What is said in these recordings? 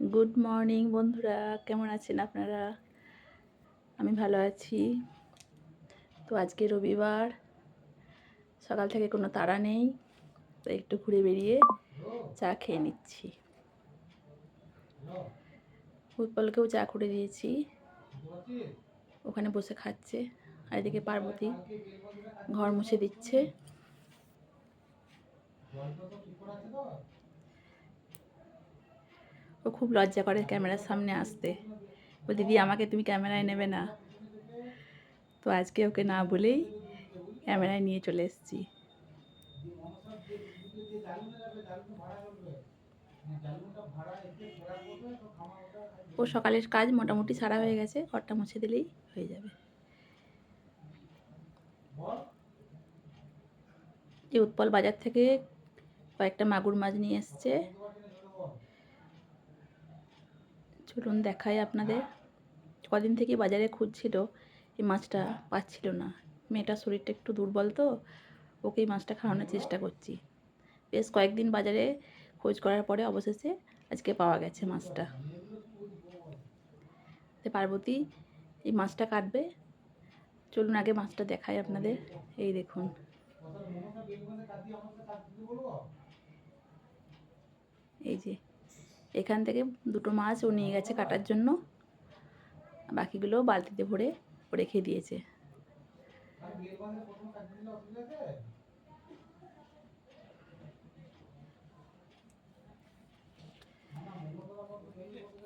Good morning বন্ধুরা। কেমন আছেন আপনারা? আমি ভালো আছি। তো আজকে রবিবার। সকাল থেকে কোনো তাড়া নেই, তো একটু ঘুরে বেরিয়ে চা খেয়ে নিচ্ছি। উৎপলকেও চা করে দিয়েছি। ওখানে বসে খাচ্ছে। আর এদিকে পার্বতী ঘর মুছে দিচ্ছে। ও খুব লজ্জা করে ক্যামেরার সামনে আসতে। ও দিদি, আমাকে তুমি ক্যামেরায় নেবে না। তো আজকে ওকে না বলেই ক্যামেরায় নিয়ে চলে এসেছি। ও সকালের কাজ মোটামুটি সারা হয়ে গেছে, ঘরটা মুছে দিলেই হয়ে যাবে। যে উৎপল বাজার থেকে কয়েকটা মাগুর মাছ নিয়ে এসছে। চলুন দেখাই আপনাদের। কদিন থেকে বাজারে খুঁজছিল, এই মাছটা পাচ্ছিল না। মেয়েটার শরীরটা একটু দুর্বল তো ওকে মাছটা খাওয়ানোর চেষ্টা করছি। বেশ কয়েকদিন বাজারে খোঁজ করার পরে অবশেষে আজকে পাওয়া গেছে মাছটা। পার্বতী, এই মাছটা কাটবে? চলুন আগে মাছটা দেখাই আপনাদের। এই দেখুন। এই যে এখান থেকে দুটো মাছ ও নিয়ে গেছে কাটার জন্য। বাকিগুলো বালতিতে ভরে রেখে দিয়েছে।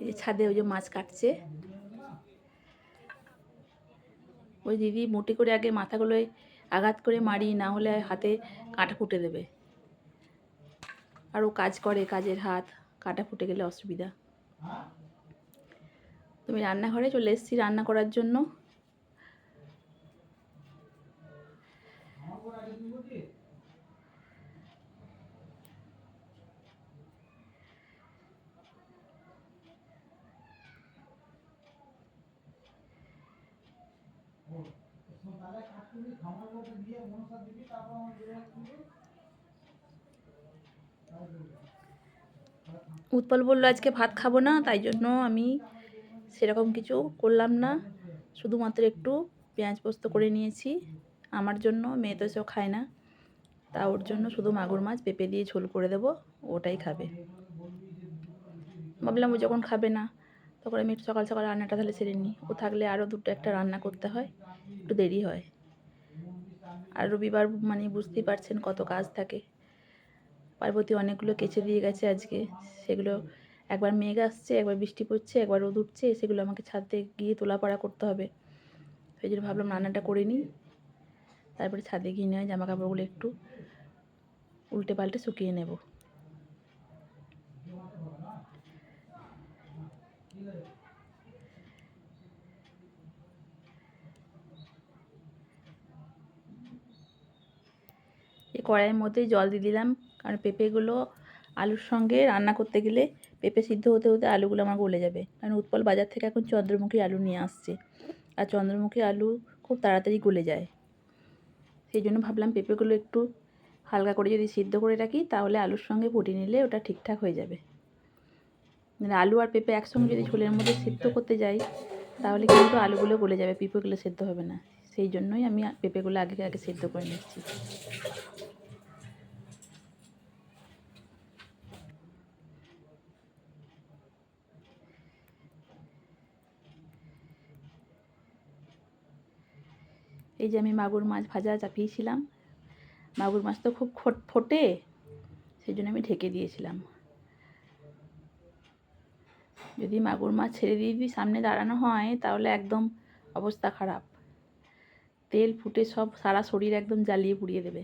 এই ছাদে ওই যে মাছ কাটছে। ওই দিদি মুটি করে আগে মাথাগুলোয় আঘাত করে মারি না হলে হাতে কাঁটা ফুটে দেবে। আর ও কাজ করে কাজের হাত। কাটা ফুটে গেলে অসুবিধা। তুমি রান্নাঘরে চলে এসেছি রান্না করার জন্য। উৎপল বলল, আজকে ভাত খাব না, তাই জন্য আমি সেরকম কিছু করলাম না। শুধুমাত্র একটু পেঁয়াজ পোস্ত করে নিয়েছি। আমার জন্য, মেয়ে তো সেও খায় না। তা ওর জন্য শুধু মাগুর মাছ, পেঁপে দিয়ে ঝোল করে দেবো, ওটাই খাবে। ভাবলাম ও যখন খাবে না, তখন আমি একটু সকাল সকাল রান্নাটা তাহলে সেরে নিই। ও থাকলে আরও দুটো একটা রান্না করতে হয়, একটু দেরি হয়। আর রবিবার মানে বুঝতেই পারছেন কত কাজ থাকে। পার্বতী অনেকগুলো কেচে দিয়ে গেছে আজকে। সেগুলো একবার মেঘ আসছে, একবার বৃষ্টি পড়ছে, একবার রোদ উঠছে, সেগুলো আমাকে ছাদে গিয়ে তোলাপড়া করতে হবে। সেই জন্য ভাবলাম রান্নাটা করে নিই। তারপরে ছাদে গিয়ে নেওয়া জামা কাপড়গুলো একটু উল্টে পাল্টে শুকিয়ে নেব এই কড়াইয়ের মধ্যেই জল দিয়ে দিলাম। কারণ পেঁপেগুলো আলুর সঙ্গে রান্না করতে গেলে পেঁপে সিদ্ধ হতে হতে আলুগুলো আমার গলে যাবে। কারণ উৎপল বাজার থেকে এখন চন্দ্রমুখী আলু নিয়ে আসছে। আর চন্দ্রমুখী আলু খুব তাড়াতাড়ি গলে যায়। সেই জন্য ভাবলাম পেঁপেগুলো একটু হালকা করে যদি সিদ্ধ করে রাখি, তাহলে আলুর সঙ্গে ফুটিয়ে নিলে ওটা ঠিকঠাক হয়ে যাবে। মানে আলু আর পেঁপে একসঙ্গে যদি ঝোলের মধ্যে সিদ্ধ করতে যাই, তাহলে কিন্তু আলুগুলো গলে যাবে, পেঁপেগুলো সেদ্ধ হবে না। সেই জন্যই আমি পেঁপেগুলো আগে আগে সেদ্ধ করে নিচ্ছি। এই যে আমি মাগুর মাছ ভাজা চাপিয়েছিলাম। মাগুর মাছ তো খুব ফোটে সেই জন্য আমি ঢেকে দিয়েছিলাম। যদি মাগুর মাছ ছেড়ে দিয়ে দিই সামনে দাঁড়ানো হয়, তাহলে একদম অবস্থা খারাপ। তেল ফুটে সব সারা শরীর একদম জ্বালিয়ে পুড়িয়ে দেবে।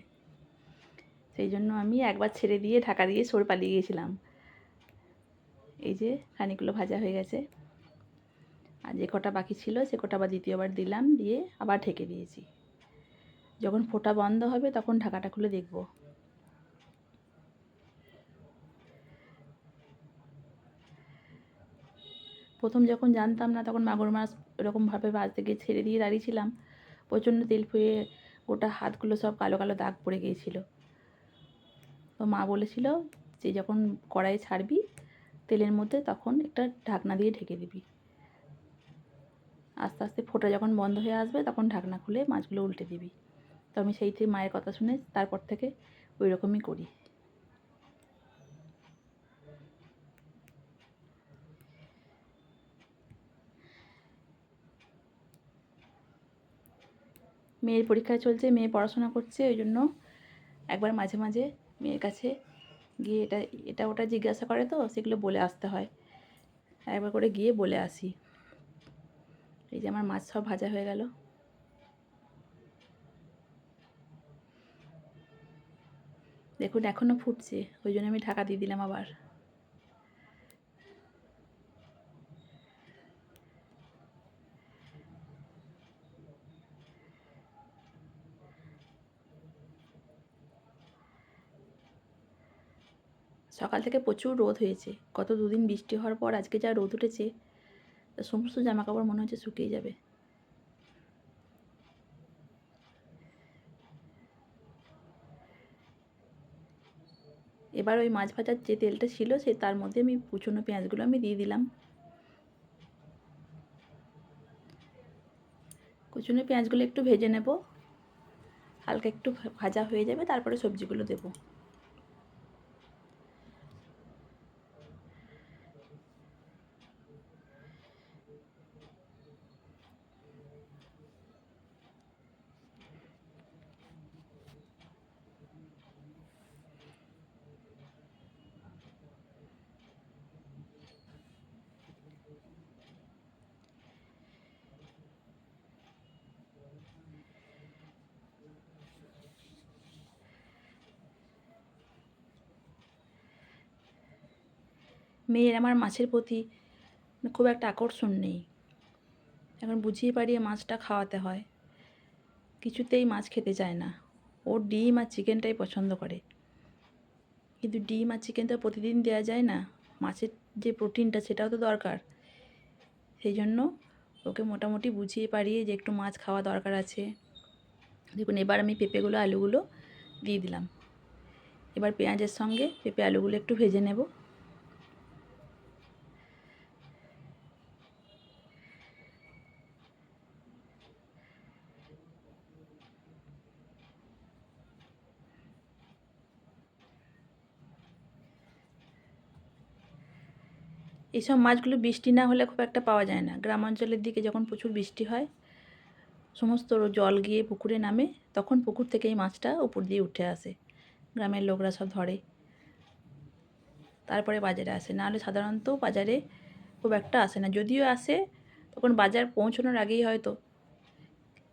সেই জন্য আমি একবার ছেড়ে দিয়ে ঢাকা দিয়ে সরে পালিয়ে গিয়েছিলাম এই যে খানিকগুলো ভাজা হয়ে গেছে। আর যে কটা বাকি ছিল, সে কটা আবার দ্বিতীয়বার দিলাম, দিয়ে আবার ঢেকে দিয়েছি। যখন ফোটা বন্ধ হবে তখন ঢাকাটা খুলে দেখব। প্রথম যখন জানতাম না তখন মাগুর মাছ এরকমভাবে ভাজতে গিয়ে ছেড়ে দিয়ে দাঁড়িয়েছিলাম। প্রচণ্ড তেল ফুয়ে গোটা হাতগুলো সব কালো কালো দাগ পড়ে গিয়েছিল। তো মা বলেছিল যে যখন কড়াইয়ে ছাড়বি তেলের মধ্যে তখন একটা ঢাকনা দিয়ে ঢেকে দিবি। আস্তে আস্তে ফোটা যখন বন্ধ হয়ে আসবে তখন ঢাকনা খুলে মাছগুলো উল্টে দিবি। তো আমি সেই থেকে মায়ের কথা শুনে তারপর থেকে ওই রকমই করি। মেয়ের পরীক্ষা চলছে, মেয়ে পড়াশোনা করছে ওই জন্য একবার মাঝে মাঝে মেয়ের কাছে গিয়ে এটা এটা ওটা জিজ্ঞাসা করে তো, সেগুলো বলে আসতে হয়। একবার করে গিয়ে বলে আসি। এই যে আমার মাছ সব ভাজা হয়ে গেল। দেখুন, এখনও ফুটছে। ওই জন্য আমি ঢাকা দিয়ে দিলাম আবার। সকাল থেকে প্রচুর রোদ হয়েছে। গত দুদিন বৃষ্টি হওয়ার পর আজকে যা রোদ উঠেছে সমস্ত জামা কাপড় মনে হচ্ছে শুকিয়ে যাবে। এবার ওই মাছ ভাজার যে তেলটা ছিল সে তার মধ্যে আমি কুচনো পেঁয়াজগুলো আমি দিয়ে দিলাম। কুচনো পেঁয়াজগুলো একটু ভেজে নেব। হালকা একটু ভাজা হয়ে যাবে, তারপরে সবজিগুলো দেবো। মেয়ের আমার মাছের প্রতি খুব একটা আকর্ষণ নেই। এখন বুঝিয়ে পারিয়ে মাছটা খাওয়াতে হয়। কিছুতেই মাছ খেতে চায় না। ও ডিম আর চিকেনটাই পছন্দ করে। কিন্তু ডিম আর চিকেন তো প্রতিদিন দেওয়া যায় না। মাছের যে প্রোটিনটা সেটাও তো দরকার। সেই জন্য ওকে মোটামুটি বুঝিয়ে পারিয়ে যে একটু মাছ খাওয়া দরকার আছে। দেখুন, এবার আমি পেঁপেগুলো, আলুগুলো দিয়ে দিলাম। এবার পেঁয়াজের সঙ্গে পেঁপে, আলুগুলো একটু ভেজে নেব। এইসব মাছগুলো বৃষ্টি না হলে খুব একটা পাওয়া যায় না। গ্রাম অঞ্চলের দিকে যখন প্রচুর বৃষ্টি হয়, সমস্ত জল গিয়ে পুকুরে নামে, তখন পুকুর থেকে এই মাছটা উপর দিয়ে উঠে আসে। গ্রামের লোকরা সব ধরে। তারপরে বাজারে আসে। নাহলে সাধারণত বাজারে খুব একটা আসে না। যদিও আসে, তখন বাজার পৌঁছানোর আগেই হয়তো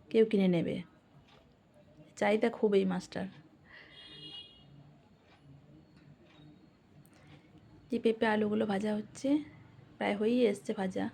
কেউ কিনে নেবে। চাহিদা খুব এই মাছটার। যে পেঁপে আলুগুলো ভাজা হচ্ছে। প্রায় হয়েই এসছে ভাজা।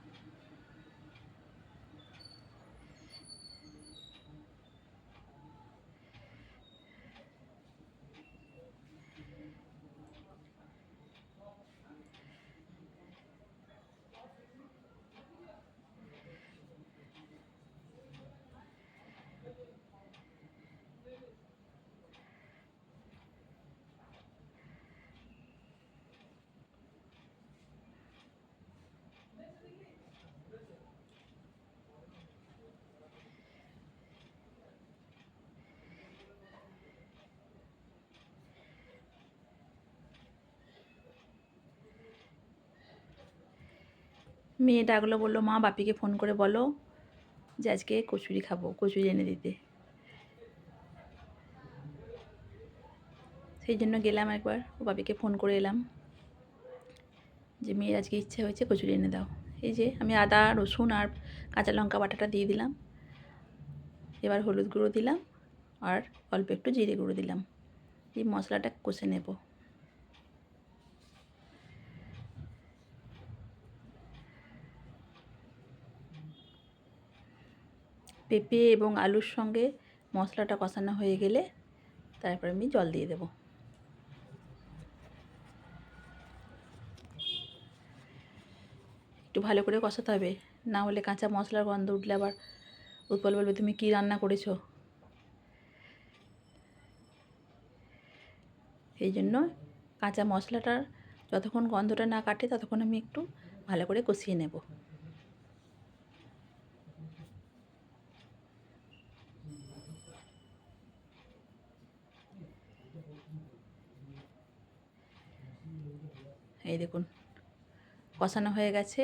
মেয়ে ডাকলো, বলল, মা, বাপিকে ফোন করে বলো যে আজকে কচুরি খাব, কচুরি এনে দিতে। সেই জন্য গেলাম একবার, ও বাপিকে ফোন করে এলাম যে, মেয়ের আজকে ইচ্ছা হয়েছে কচুরি এনে দাও। এই যে, আমি আদা, রসুন আর কাঁচা লঙ্কা বাটাটা দিয়ে দিলাম। এবার হলুদ গুঁড়ো দিলাম আর অল্প একটু জিরে গুঁড়ো দিলাম। এই মশলাটা কষে নেব। পেঁপে এবং আলুর সঙ্গে মশলাটা কষানো হয়ে গেলে তারপর আমি জল দিয়ে দেব। একটু ভালো করে কষাতে হবে, না হলে কাঁচা মশলার গন্ধ উঠলে আবার উৎপল বলবে, তুমি কী রান্না করেছ? এই জন্য কাঁচা মশলাটার যতক্ষণ গন্ধটা না কাটে, ততক্ষণ আমি একটু ভালো করে কষিয়ে নেব। এই দেখুন, কষানো হয়ে গেছে।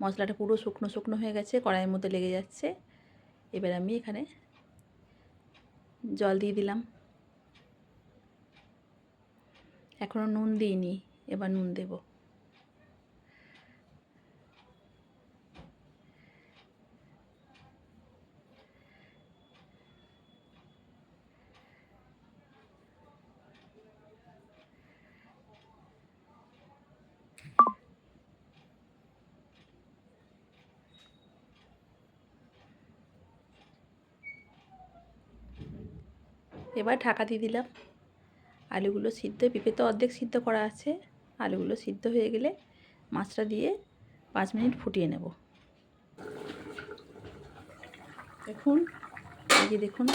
মশলাটা পুরো শুকনো শুকনো হয়ে গেছে, কড়াইয়ের মধ্যে লেগে যাচ্ছে। এবার আমি এখানে জল দিয়ে দিলাম। এখনও নুন দিইনি, এবার নুন দেব। এবার ঢাকা দিয়ে দিলাম। আলুগুলো সিদ্ধ পেঁপে তো অর্ধেক সিদ্ধ করা আছে। আলুগুলো সিদ্ধ হয়ে গেলে মাছটা দিয়ে পাঁচ মিনিট ফুটিয়ে নেব। দেখুন এই যে দেখুন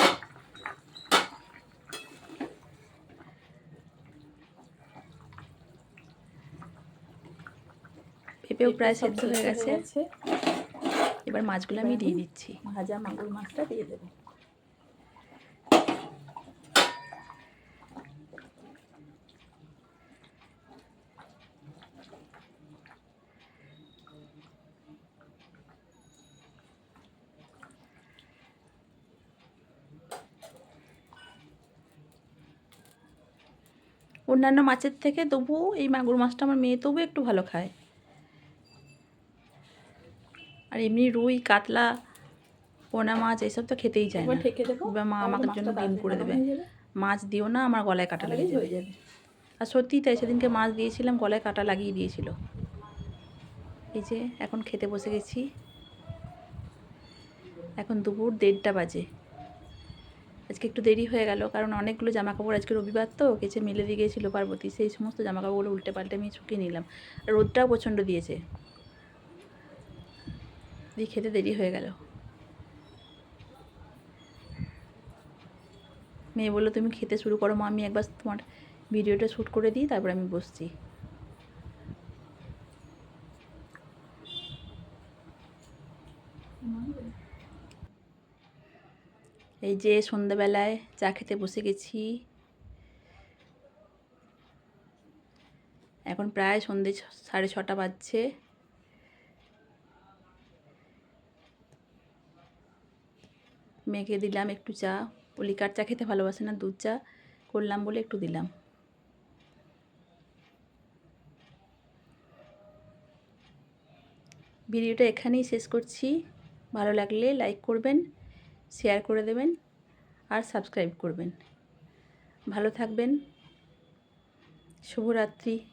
পেঁপেও প্রায় সেদ্ধ হয়ে গেছে। এবার মাছগুলো আমি দিয়ে দিচ্ছি। ভাজা মাগুর মাছটা দিয়ে দেবো। অন্যান্য মাছের থেকে তবু এই মাগুর মাছটা আমার মেয়ে তবু একটু ভালো খায়। আর এমনি রুই কাতলা পোনা মাছ এইসব তো খেতেই চায় না। ঠেকে মা আমাকে জন্য ডিম করে দেবে। মাছ দিও না আমার গলায় কাটা লেগে তাহলেই যাবে হয়ে যাবে। আর সত্যিই তাই সেদিনকে মাছ দিয়েছিলাম গলায় কাটা লাগিয়ে দিয়েছিল। এই যে এখন খেতে বসে গেছি। এখন দুপুর দেড়টা বাজে। আজকে একটু দেরি হয়ে গেল, কারণ অনেকগুলো জামা কাপড় আজকে রবিবার তো, কেচে মেলে দিয়ে গিয়েছিল পার্বতী, সেই সমস্ত জামা কাপড়গুলো উল্টে পাল্টে আমি শুকিয়ে নিলাম। রোদটাও প্রচণ্ড দিয়েছে। দিয়ে খেতে দেরি হয়ে গেল। মেয়ে বলল, তুমি খেতে শুরু করো, মা, আমি একবার তোমার ভিডিওটা শ্যুট করে দিই, তারপর আমি বসছি। এই যে সন্ধ্যাবেলায় চা খেতে বসে গেছি। এখন প্রায় সন্ধে ছ- সাড়ে ছটা বাজছে। মেয়েকে দিলাম একটু চা। ও লিকার চা খেতে ভালোবাসে না? দুধ চা? করলাম বলে একটু দিলাম। ভিডিওটা এখানেই শেষ করছি। ভালো লাগলে লাইক করবেন। শেয়ার করে দেবেন আর সাবস্ক্রাইব করবেন। ভালো থাকবেন। শুভরাত্রি।